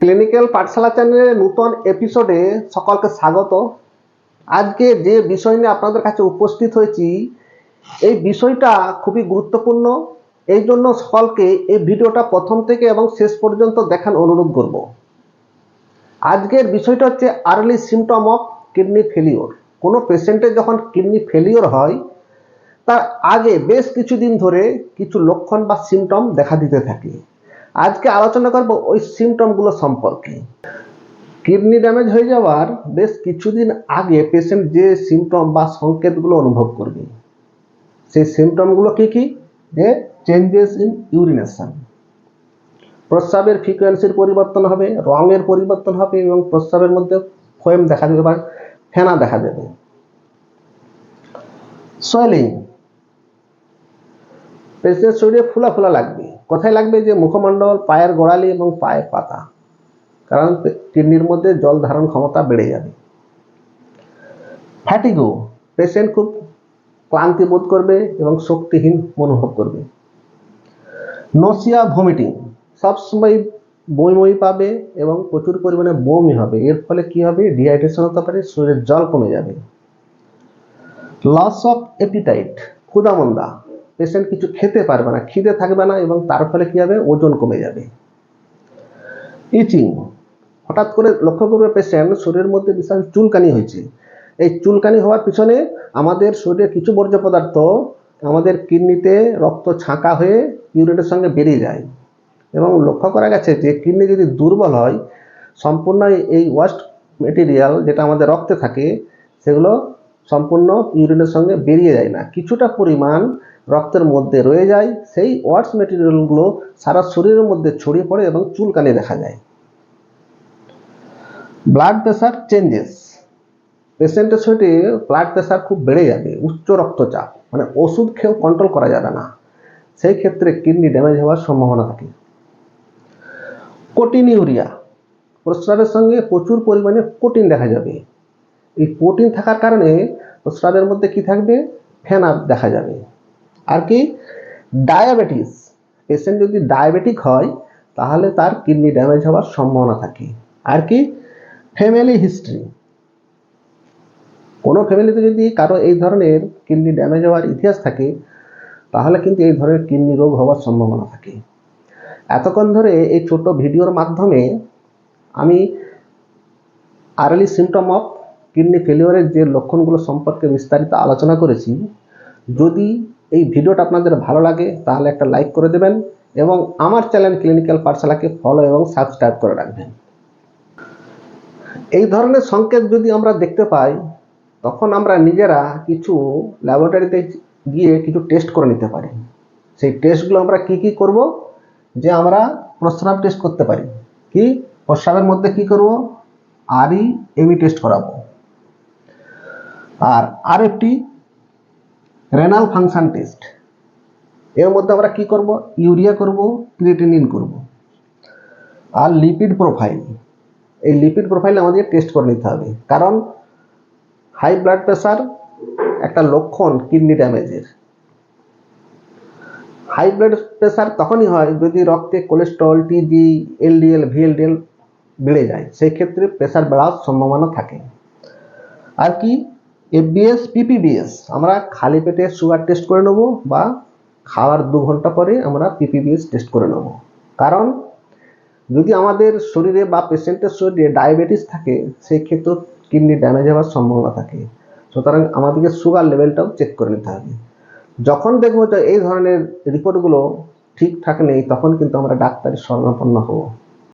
Clinical পাঠশালা চ্যানেলের নূতন এপিসোডে সকলকে স্বাগত। আজকে যে বিষয় নিয়ে আপনাদের কাছে উপস্থিত হয়েছি, এই বিষয়টা খুবই গুরুত্বপূর্ণ। এই জন্য সকলকে এই ভিডিওটা প্রথম থেকে এবং শেষ পর্যন্ত দেখান অনুরোধ করব। আজকের বিষয়টা হচ্ছে early symptom of kidney failure কোনো পেশেন্টের যখন কিডনি ফেলিওর হয়, তার আগে বেশ কিছুদিন ধরে কিছু লক্ষণ বা সিমটম দেখা দিতে থাকে। আজকে আলোচনা করব ওই সিমটমগুলো সম্পর্কে। কিডনি ড্যামেজ হয়ে যাওয়ার বেশ কিছুদিন আগে পেশেন্ট যে সিমটম বা সংকেতগুলো অনুভব করবে, সেই সিমটমগুলো কি কি? যে চেঞ্জেস ইন ইউরিনেশন প্রস্রাবের ফ্রিকোয়েন্সির পরিবর্তন হবে, রঙের পরিবর্তন হবে এবং প্রস্রাবের মধ্যে ফোয়েম দেখা দেবে বা ফেনা দেখা দেবে। সোয়েলিং পেশেন্টের শরীরে ফুলা ফুলা লাগবে। কোথায় লাগবে যে মুখমণ্ডল, পায়ের গোড়ালি এবং পায়ের পাতা। কারণ কিডনির মধ্যে জল ধারণ ক্ষমতা বেড়ে যাবে। ফ্যাটিগো পেশেন্ট খুব ক্লান্তি বোধ করবে এবং শক্তিহীন অনুভব করবে। নসিয়া ভমিটিং সবসময় বই মই পাবে এবং প্রচুর পরিমাণে বমি হবে। এর ফলে কি হবে? ডিহাইড্রেশন হতে পারে, শরীরের জল কমে যাবে। লস অফ এপিটাইট ক্ষুদামন্দা পেশেন্ট কিছু খেতে পারবে না, খিদে থাকবে না এবং তার ফলে কি হবে? ওজন কমে যাবে। ইচিং। হঠাৎ করে লক্ষ্য করবে পেশেন্ট শরীরের মধ্যে বিশাল চুলকানি হয়েছে। এই চুলকানি হওয়ার পিছনে আমাদের শরীরে কিছু বর্জ্য পদার্থ আমাদের কিডনিতে রক্ত ছাঁকা হয়ে ইউরিনের সঙ্গে বেরিয়ে যায় এবং লক্ষ্য করা গেছে যে কিডনি যদি দুর্বল হয়, সম্পূর্ণ এই ওয়াস্ট মেটেরিয়াল যেটা আমাদের রক্তে থাকে, সেগুলো সম্পূর্ণ ইউরিনের সঙ্গে বেরিয়ে যায় না। কিছুটা পরিমাণ রক্তের মধ্যে রয়ে যায়, সেই ওয়াটস মেটেরিয়ালগুলো সারা শরীরের মধ্যে ছড়িয়ে পড়ে এবং চুলকানি দেখা যায়। Blood pressure changes. পেশেন্টের শরীরে ব্লাড প্রেশার খুব বেড়ে যাবে, উচ্চ রক্তচাপ মানে ওষুধ খেয়েও কন্ট্রোল করা যাবে না। সেই ক্ষেত্রে কিডনি ড্যামেজ হওয়ার সম্ভাবনা থাকে। কোটিন ইউরিয়া। প্রস্রাবের সঙ্গে প্রচুর পরিমাণে কোটিন দেখা যাবে। এই প্রোটিন থাকার কারণে স্রাবের মধ্যে কি থাকবে? ফেনা দেখা যাবে। আর কি? ডায়াবেটিস পেশেন্ট যদি ডায়াবেটিক হয়, তাহলে তার কিডনি ড্যামেজ হওয়ার সম্ভাবনা থাকে। আর কি? ফ্যামিলি হিস্ট্রি কোনো ফ্যামিলিতে যদি কারও এই ধরনের কিডনি ড্যামেজ হওয়ার ইতিহাস থাকে, তাহলে কিন্তু এই ধরনের কিডনি রোগ হওয়ার সম্ভাবনা থাকে। এতক্ষণ ধরে এই ছোট ভিডিওর মাধ্যমে আমি আর্লি সিমটম অফ কিডনি ফেলিওরের যে লক্ষণগুলো সম্পর্কে বিস্তারিত আলোচনা করেছি, যদি এই ভিডিওটা আপনাদের ভালো লাগে, তাহলে একটা লাইক করে দেবেন এবং আমার চ্যানেল ক্লিনিক্যাল পাঠশালাকে ফলো এবং সাবস্ক্রাইব করে রাখবেন। এই ধরনের সংকেত যদি আমরা দেখতে পাই, তখন আমরা নিজেরা কিছু ল্যাবরেটরিতে গিয়ে কিছু টেস্ট করে নিতে পারি। সেই টেস্টগুলো আমরা কি কি করব, যে আমরা প্রস্রাব টেস্ট করতে পারি। কি? প্রস্রাবের মধ্যে কি করব? আরই এমি টেস্ট করাবো। আর আরেকটি রেনাল ফাংশন টেস্ট এর মধ্যে আমরা কি করব? ইউরিয়া করব ক্রিয়েটিনিন করব। আর লিপিড প্রোফাইল এই লিপিড প্রোফাইল আমাদের টেস্ট করে নিতে হবে। কারণ হাই ব্লাড প্রেশার একটা লক্ষণ কিডনি ড্যামেজের হাই ব্লাড প্রেশার তখনই হয় যদি রক্তে কোলেস্ট্রল টিজি এলডিএল ভিএলডিএল বেড়ে যায়। সেই ক্ষেত্রে প্রেশার বাড়ার সম্ভাবনা থাকে। আর কি? এফবিএস পিপিবিএস আমরা খালি পেটে সুগার টেস্ট করে নেব বা খাওয়ার দু ঘণ্টা পরে আমরা পিপিবিএস টেস্ট করে নেব। কারণ যদি আমাদের শরীরে বা পেশেন্টের শরীরে ডায়াবেটিস থাকে, সেই ক্ষেত্রে কিডনি ড্যামেজ হওয়ার সম্ভাবনা থাকে। সুতরাং আমাদেরকে সুগার লেভেলটাও চেক করে নিতে হবে। যখন দেখব যে এই ধরনের রিপোর্টগুলো ঠিকঠাক নেই, তখন কিন্তু আমরা ডাক্তারের শরণাপন্ন হব।